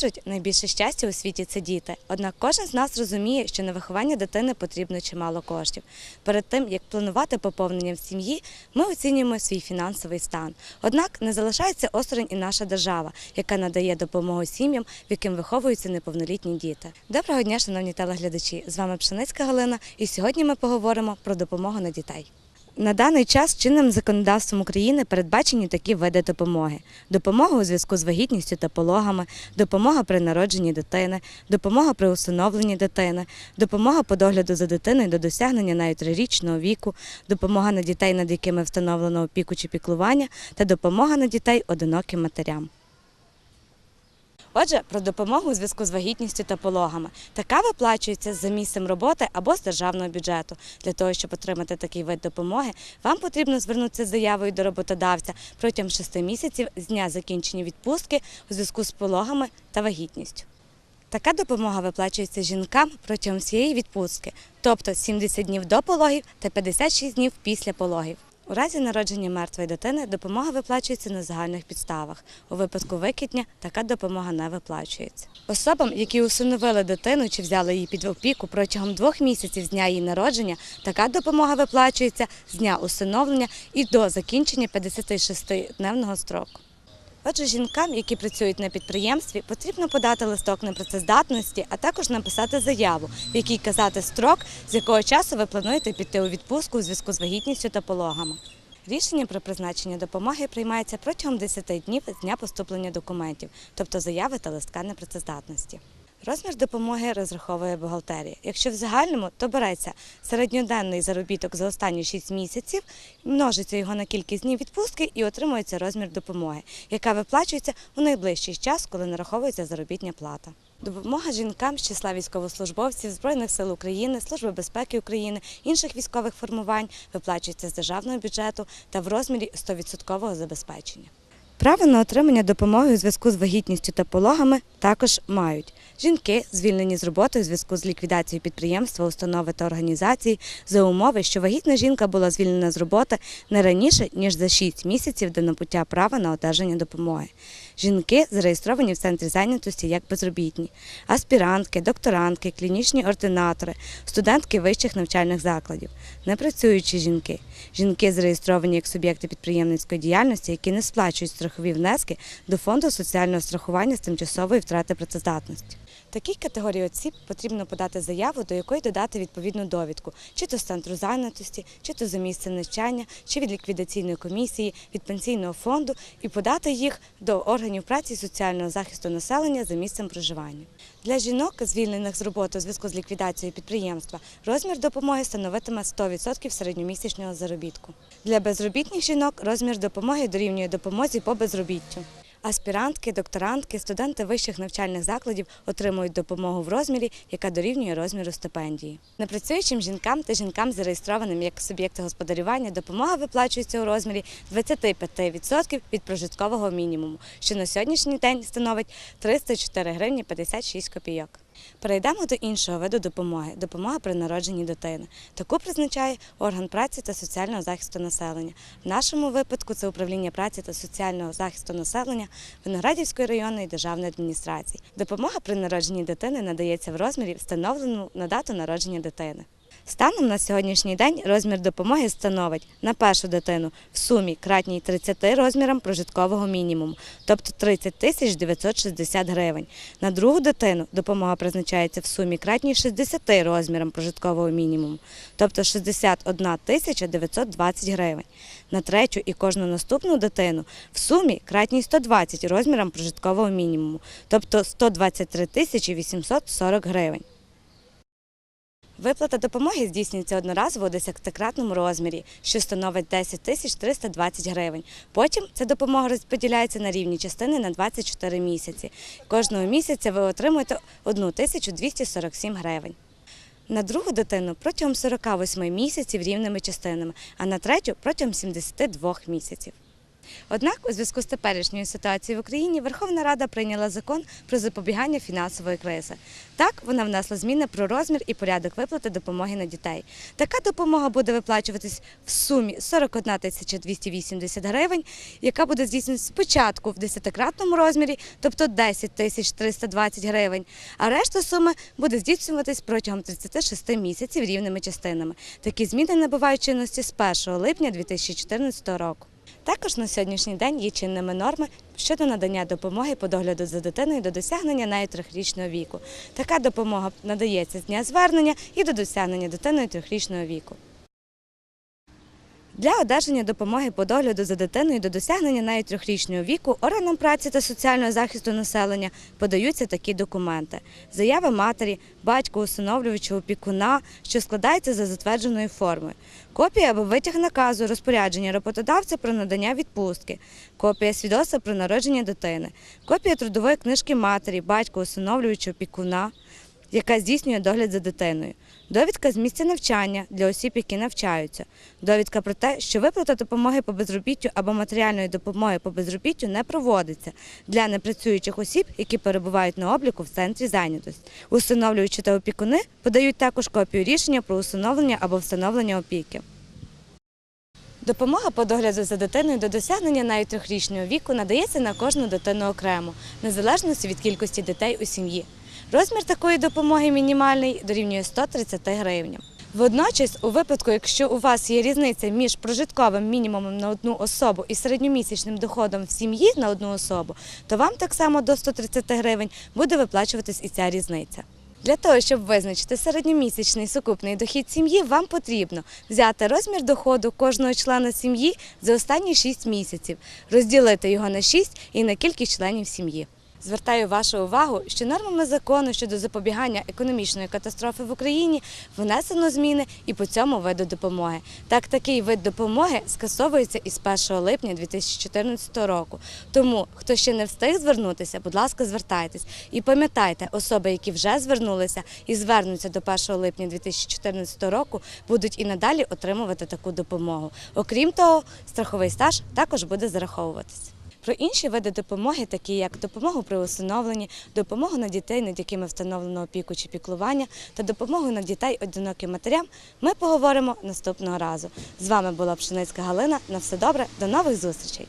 Кажуть, найбільше щастя у світі це діти. Однак кожен з нас розуміє, що на виховання дитини потрібно чимало коштів. Перед тим як планувати поповнення в сім'ї, ми оцінюємо свій фінансовий стан. Однак не залишається осторонь і наша держава, яка надає допомогу сім'ям, в яким виховуються неповнолітні діти. Доброго дня, шановні телеглядачі! З вами Пшеницька Галина, і сьогодні ми поговоримо про допомогу на дітей. На даний час чинним законодавством України передбачені такі види допомоги: допомога у зв'язку з вагітністю та пологами, допомога при народженні дитини, допомога при усиновленні дитини, допомога по догляду за дитиною до досягнення навіть трирічного віку, допомога на дітей, над якими встановлено опіку чи піклування, та допомога на дітей одиноким матерям. Отже, про допомогу у зв'язку з вагітністю та пологами. Така виплачується за місцем роботи або з державного бюджету. Для того, щоб отримати такий вид допомоги, вам потрібно звернутися з заявою до роботодавця протягом 6 місяців з дня закінчення відпустки у зв'язку з пологами та вагітністю. Така допомога виплачується жінкам протягом всієї відпустки, тобто 70 днів до пологів та 56 днів після пологів. У разі народження мертвої дитини допомога виплачується на загальних підставах. У випадку викидня така допомога не виплачується. Особам, які усиновили дитину чи взяли її під опіку протягом двох місяців з дня її народження, така допомога виплачується з дня усиновлення і до закінчення 56-дневного строку. Отже, жінкам, які працюють на підприємстві, потрібно подати листок непрацездатності, а також написати заяву, в якій казати строк, з якого часу ви плануєте піти у відпустку у зв'язку з вагітністю та пологами. Рішення про призначення допомоги приймається протягом 10 днів з дня поступлення документів, тобто заяви та листка непрацездатності. Розмір допомоги розраховує бухгалтерія. Якщо в загальному, то береться середньоденний заробіток за останні 6 місяців, множиться його на кількість днів відпустки і отримується розмір допомоги, яка виплачується у найближчий час, коли нараховується заробітня плата. Допомога жінкам з числа військовослужбовців Збройних сил України, Служби безпеки України, інших військових формувань виплачується з державного бюджету та в розмірі 100% забезпечення. Право на отримання допомоги у зв'язку з вагітністю та пологами також мають жінки, звільнені з роботи у зв'язку з ліквідацією підприємства, установи та організації за умови, що вагітна жінка була звільнена з роботи не раніше ніж за 6 місяців до набуття права на одержання допомоги. Жінки зареєстровані в центрі зайнятості як безробітні, аспірантки, докторантки, клінічні ординатори, студентки вищих навчальних закладів, непрацюючі жінки, жінки зареєстровані як суб'єкти підприємницької діяльності, які не сплачують страхові внески до фонду соціального страхування з тимчасової втрати працездатності. Такій категорії осіб потрібно подати заяву, до якої додати відповідну довідку, чи то з центру зайнятості, чи то за місцем навчання, чи від ліквідаційної комісії, від пенсійного фонду, і подати їх до органів праці і соціального захисту населення за місцем проживання. Для жінок, звільнених з роботи у зв'язку з ліквідацією підприємства, розмір допомоги становитиме 100% середньомісячного заробітку. Для безробітних жінок розмір допомоги дорівнює допомозі по безробіттю. Аспірантки, докторантки, студенти вищих навчальних закладів отримують допомогу в розмірі, яка дорівнює розміру стипендії. Непрацюючим жінкам та жінкам, зареєстрованим як суб'єкти господарювання, допомога виплачується у розмірі 25% від прожиткового мінімуму, що на сьогоднішній день становить 304 гривні 56 копійок. Перейдемо до іншого виду допомоги допомога при народженні дитини. Таку призначає орган праці та соціального захисту населення. В нашому випадку це управління праці та соціального захисту населення Виноградівської районної державної адміністрації. Допомога при народженні дитини надається в розмірі, встановленому на дату народження дитини. Станом на сьогоднішній день розмір допомоги становить на першу дитину в сумі кратній 30 розмірам прожиткового мінімуму, тобто 30 тисяч 960 гривень. На другу дитину допомога призначається в сумі кратній 60 розмірам прожиткового мінімуму, тобто 61 тисяча 920 гривень. На третю і кожну наступну дитину в сумі кратній 120 розмірам прожиткового мінімуму, тобто 123 тисячі 840 гривень. Виплата допомоги здійснюється одноразово у десятикратному розмірі, що становить 10 тисяч 320 гривень. Потім ця допомога розподіляється на рівні частини на 24 місяці. Кожного місяця ви отримуєте 1 тисячу 247 гривень. На другу дитину протягом 48 місяців рівними частинами, а на третю протягом 72 місяців. Однак, у зв'язку з теперішньою ситуацією в Україні Верховна Рада прийняла закон про запобігання фінансової кризи. Так, вона внесла зміни про розмір і порядок виплати допомоги на дітей. Така допомога буде виплачуватись в сумі 41 тисяча 280 гривень, яка буде здійснена спочатку в десятикратному розмірі, тобто 10 тисяч 320 гривень, а решта суми буде здійснюватись протягом 36 місяців рівними частинами. Такі зміни набувають чинності з 1 липня 2014 року. Також на сьогоднішній день є чинними норми щодо надання допомоги по догляду за дитиною до досягнення нею трьохрічного віку. Така допомога надається з дня звернення і до досягнення дитиною трьохрічного віку. Для одержання допомоги по догляду за дитиною до досягнення нею трьохрічного віку органам праці та соціального захисту населення подаються такі документи: заява матері, батька, усиновлювача, опікуна, що складається за затвердженою формою, копія або витяг наказу розпорядження роботодавця про надання відпустки, копія свідоцтва про народження дитини, копія трудової книжки матері, батька, усиновлювача, опікуна яка здійснює догляд за дитиною, довідка з місця навчання для осіб, які навчаються, довідка про те, що виплата допомоги по безробіттю або матеріальної допомоги по безробіттю не проводиться для непрацюючих осіб, які перебувають на обліку в центрі зайнятості. Усиновлюючі та опікуни подають також копію рішення про усиновлення або встановлення опіки. Допомога по догляду за дитиною до досягнення навіть трьохрічного віку надається на кожну дитину окремо, незалежно від кількості дітей у сім'ї. Розмір такої допомоги мінімальний дорівнює 130 гривням. Водночас, у випадку, якщо у вас є різниця між прожитковим мінімумом на одну особу і середньомісячним доходом в сім'ї на одну особу, то вам так само до 130 гривень буде виплачуватись і ця різниця. Для того, щоб визначити середньомісячний сукупний дохід сім'ї, вам потрібно взяти розмір доходу кожного члена сім'ї за останні 6 місяців, розділити його на 6 і на кількість членів сім'ї. Звертаю вашу увагу, що нормами закону щодо запобігання економічної катастрофи в Україні внесено зміни і по цьому виду допомоги. Так, такий вид допомоги скасовується із 1 липня 2014 року. Тому, хто ще не встиг звернутися, будь ласка, звертайтесь. І пам'ятайте, особи, які вже звернулися і звернуться до 1 липня 2014 року, будуть і надалі отримувати таку допомогу. Окрім того, страховий стаж також буде зараховуватись. Про інші види допомоги, такі як допомогу при усиновленні, допомогу на дітей, над якими встановлено опіку чи піклування, та допомогу на дітей одиноким матерям, ми поговоримо наступного разу. З вами була Пшеницька Галина. На все добре, до нових зустрічей!